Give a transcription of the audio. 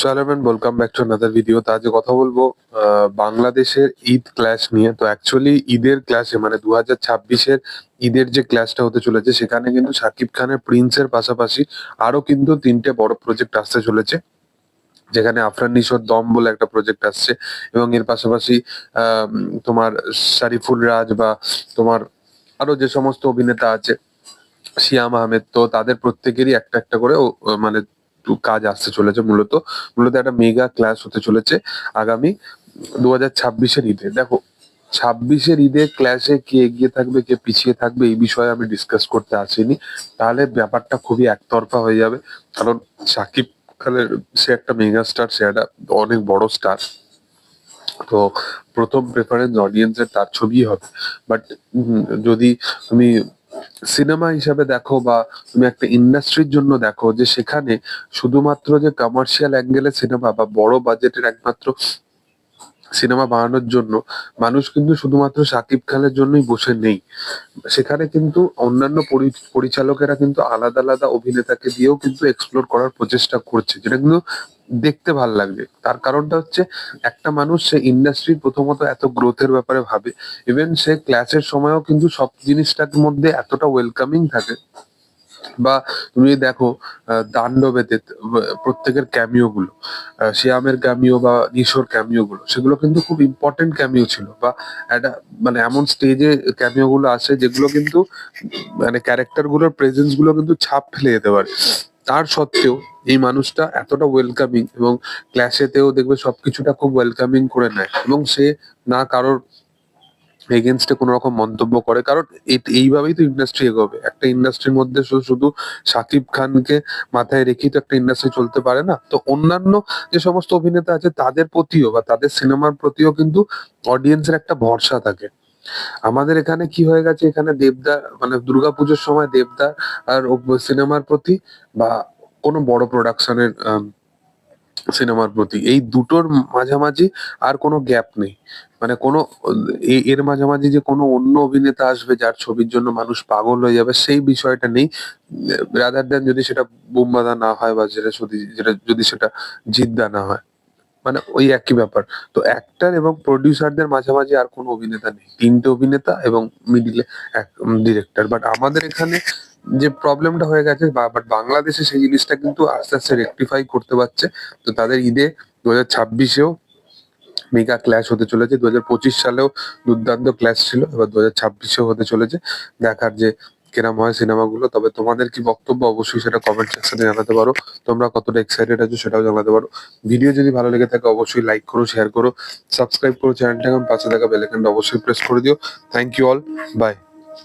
সোয়ালারম্যান welcome back to another video তো আজকে কথা বলব বাংলাদেশের ঈদ ক্লাস নিয়ে। তো অ্যাকচুয়ালি ঈদের ক্লাসে মানে দু হাজার ছাব্বিশের ঈদের যে ক্লাসটা হতে চলেছে, সেখানে কিন্তু শাকিব খানের প্রিন্সের পাশাপাশি আরও কিন্তু তিনটে বড় প্রজেক্ট আসতে চলেছে। যেখানে আফরান নিশোর দম বলে একটা প্রজেক্ট আসছে, এবং এর পাশাপাশি তোমার শারিফুল রাজ বা তোমার আরও যে সমস্ত অভিনেতা আছে, শিয়াম আহমেদ, তো তাদের প্রত্যেকেরই একটা একটা করে মানে কাজ আসতে চলেছে মূলত মূলত একটা মেগা ক্লাস হতে চলেছে আগামী দু হাজার ছাব্বিশের ঈদে। দেখো, ছাব্বিশের ঈদে ক্লাসে কে এগিয়ে থাকবে, কে পিছিয়ে থাকবে এই বিষয়ে আমি ডিসকাস করতে আসিনি। তাহলে ব্যাপারটা খুবই একতরফা হয়ে যাবে। কারণ সাকিব খানের, সে একটা মেগা স্টার সে একটা অনেক বড় স্টার তো প্রথম প্রেফারেন্স অডিয়েন্সের তার ছবি হবে। বাট যদি তুমি সিনেমা হিসাবে দেখো বা তুমি একটা ইন্ডাস্ট্রির জন্য দেখো যে সেখানে শুধুমাত্র যে কমার্শিয়াল অ্যাঙ্গেলের সিনেমা বা বড় বাজেটের একমাত্র সিনেমা বানানোর জন্য মানুষ কিন্তু শুধুমাত্র শাকিব খানের জন্যই বসে নেই। সেখানে কিন্তু অন্যান্য পরি- পরিচালকেরা কিন্তু আলাদা আলাদা অভিনেতাকে দিয়েও কিন্তু এক্সপ্লোর করার প্রচেষ্টা করছে, যেটা কিন্তু দেখতে ভালো লাগবে তার কারণটা হচ্ছে একটা মানুষ সে ইন্ডাস্ট্রির প্রথমত এত গ্রোথের ব্যাপারে ভাবে ইভেন সে ক্লাসের সময়ও কিন্তু সব জিনিসটার মধ্যে এতটা ওয়েলকামিং থাকে বা তুমি দেখো দান্ডবেতে প্রত্যেকের ক্যামিও গুলো শ্যামের ক্যামিও বা নিশোর ক্যামিও গুলো, সেগুলো কিন্তু খুব ইম্পর্টেন্ট ক্যামিও ছিল বা একটা মানে এমন স্টেজে ক্যামিও গুলো আসে যেগুলো কিন্তু মানে ক্যারেক্টারগুলোর প্রেজেন্সগুলো কিন্তু ছাপ ফেলে যেতে পারে। তার সত্ত্বেও এই মানুষটা এতটা ওয়েলকামিং এবং ক্লাসেতেও দেখবে সবকিছুটা খুব ওয়েলকামিং করে নেয় এবং সে না কারোর এগেনস্টে কোনো রকম মন্তব্য করে। কারণ এইভাবেই তো ইন্ডাস্ট্রি এগোবে। একটা ইন্ডাস্ট্রির মধ্যে শুধু সাকিব খানকে মাথায় রেখেই তো একটা ইন্ডাস্ট্রি চলতে পারে না। তো অন্যান্য যে সমস্ত অভিনেতা আছে, তাদের প্রতিও বা তাদের সিনেমার প্রতিও কিন্তু অডিয়েন্সের একটা ভরসা থাকে। আমাদের এখানে কি হয়ে গেছে, এখানে দেবদা মানে দুর্গাপুজোর সময় দেবদা আর সিনেমার প্রতি বা কোনো বড় প্রোডাকশনের সিনেমার প্রতি। এই দুটোর মাঝামাঝি আর কোনো গ্যাপ নেই। মানে কোনো এর মাঝামাঝি যে কোনো অন্য অভিনেতা আসবে যার ছবির জন্য মানুষ পাগল হয়ে যাবে, সেই বিষয়টা নেই। রাদার দেন যদি সেটা বুম্বাদা না হয় বা যেটা যেটা, যদি সেটা জিদ্দা না হয়। মানে ওই একই ব্যাপার। তো অ্যাক্টর এবং প্রডিউসারদের মাঝামাঝি আর কোনো অভিনেতা নেই। তিনটে অভিনেতা এবং মিডিলে এক ডিরেক্টর বাট আমাদের এখানে যে প্রবলেমটা হয়ে গেছে বাট বাংলাদেশে সেই জিনিসটা কিন্তু আস্তে আস্তে রেকটিফাই করতে পারছে। তো তাদের ঈদে দু হাজার ছাব্বিশেও মেগা ক্ল্যাশ হতে চলেছে। দু হাজার পঁচিশ সালেও দুর্দান্ত ক্ল্যাশ ছিল, এবার দু হাজার ছাব্বিশেও হতে চলেছে। দেখার যে কেরাম হয় সিনেমাগুলো, তবে তোমাদের কি বক্তব্য অবশ্যই সেটা কমেন্ট সেকশনে জানাতে পারো। তোমরা কতটা এক্সাইটেড আছো সেটাও জানাতে পারো। ভিডিও যদি ভালো লেগে থাকে, অবশ্যই লাইক করো শেয়ার করো সাবস্ক্রাইব করো চ্যানেলটা এখন পাশে থাকা বেল আইকনটা অবশ্যই প্রেস করে দিও। Thank you all by